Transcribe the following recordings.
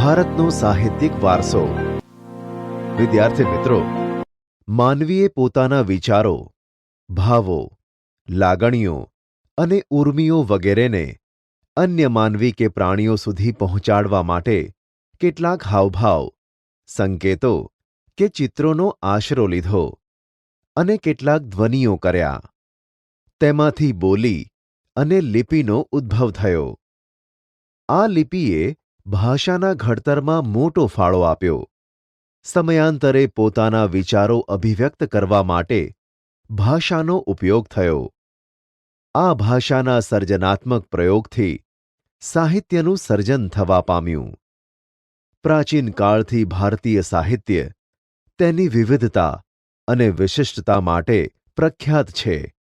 ભારતનો સાહિત્યિક વારસો. વિદ્યાર્થી મિત્રો, માનવીએ પોતાના વિચારો, ભાવો, લાગણીઓ અને ઉર્મિઓ વગેરેને અન્ય માનવી કે પ્રાણીઓ સુધી પહોંચાડવા માટે કેટલાક હાવભાવ, સંકેતો કે ચિત્રોનો આશરો લીધો અને કેટલાક ધ્વનિઓ કર્યા. તેમાંથી બોલી અને લિપિનો ઉદ્ભવ થયો. આ લિપિએ ભાષાના ઘડતરમાં મોટો ફાળો આપ્યો. સમયાંતરે પોતાના વિચારો અભિવ્યક્ત કરવા માટે ભાષાનો ઉપયોગ થયો. આ ભાષાના સર્જનાત્મક પ્રયોગથી સાહિત્યનું સર્જન થવા પામ્યું. પ્રાચીન કાળથી ભારતીય સાહિત્ય તેની વિવિધતા અને વિશિષ્ટતા માટે પ્રખ્યાત છે.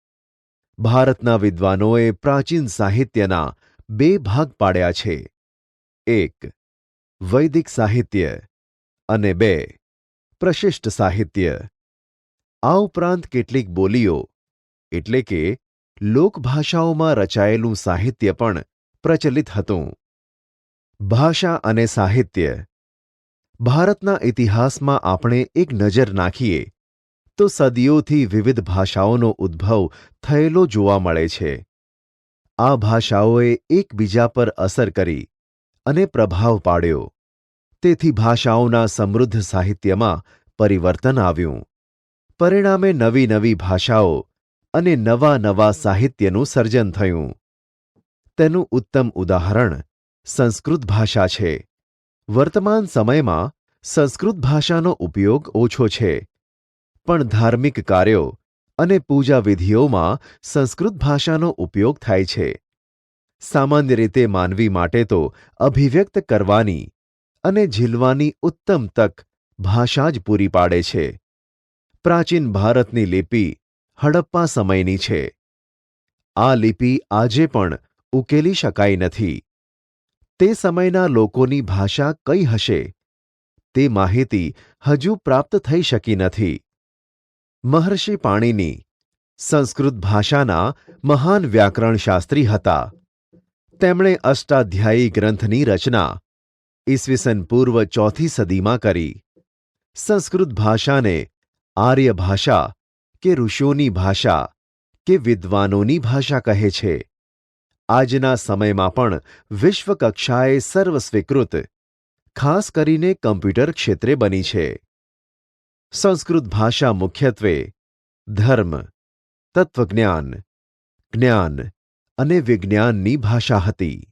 ભારતના વિદ્વાનોએ પ્રાચીન સાહિત્યના બે ભાગ પાડ્યા છે. એક, વૈદિક સાહિત્ય અને બે, પ્રશિષ્ટ સાહિત્ય. આ ઉપરાંત કેટલીક બોલીઓ, એટલે કે લોકભાષાઓમાં રચાયેલું સાહિત્ય પણ પ્રચલિત હતું. ભાષા અને સાહિત્ય. ભારતના ઇતિહાસમાં આપણે એક નજર નાખીએ, તો સદીઓથી વિવિધ ભાષાઓનો ઉદ્ભવ થયેલો જોવા મળે છે. આ ભાષાઓએ એકબીજા પર અસર કરી અને પ્રભાવ પાડ્યો. તેથી ભાષાઓના સમૃદ્ધ સાહિત્યમાં પરિવર્તન આવ્યું. પરિણામે નવી નવી ભાષાઓ અને નવા નવા સાહિત્યનું સર્જન થયું. તેનું ઉત્તમ ઉદાહરણ સંસ્કૃત ભાષા છે. વર્તમાન સમયમાં સંસ્કૃત ભાષાનો ઉપયોગ ઓછો છે. પણ ધાર્મિક કાર્યો અને પૂજા વિધિઓમાં સંસ્કૃત ભાષાનો ઉપયોગ થાય છે. સામાન્ય રીતે માનવી માટે તો અભિવ્યક્ત કરવાની અને ઝીલવાની ઉત્તમ તક ભાષા જ પૂરી પાડે છે. પ્રાચીન ભારતની લિપિ હડપ્પા સમયની છે. આ લિપિ આજે પણ ઉકેલી શકાઈ નથી. તે સમયના લોકોની ભાષા કઈ હશે? તે માહિતી હજુ પ્રાપ્ત થઈ શકી નથી. મહર્ષિ પાણીની સંસ્કૃત ભાષાના મહાન વ્યાકરણશાસ્ત્રી હતા. તેમણે અષ્ટાધ્યાયી ગ્રંથની રચના ઈસવીસન પૂર્વ ચોથી સદીમાં કરી. સંસ્કૃત ભાષાને આર્ય ભાષા કે ઋષિઓની ભાષા કે વિદ્વાનોની ભાષા કહે છે. આજના સમયમાં પણ વિશ્વકક્ષાએ સર્વસ્વીકૃત, ખાસ કરીને કમ્પ્યુટર ક્ષેત્રે બની છે. સંસ્કૃત ભાષા મુખ્યત્વે ધર્મ, તત્વજ્ઞાન, જ્ઞાન અને વિજ્ઞાનની ભાષા હતી.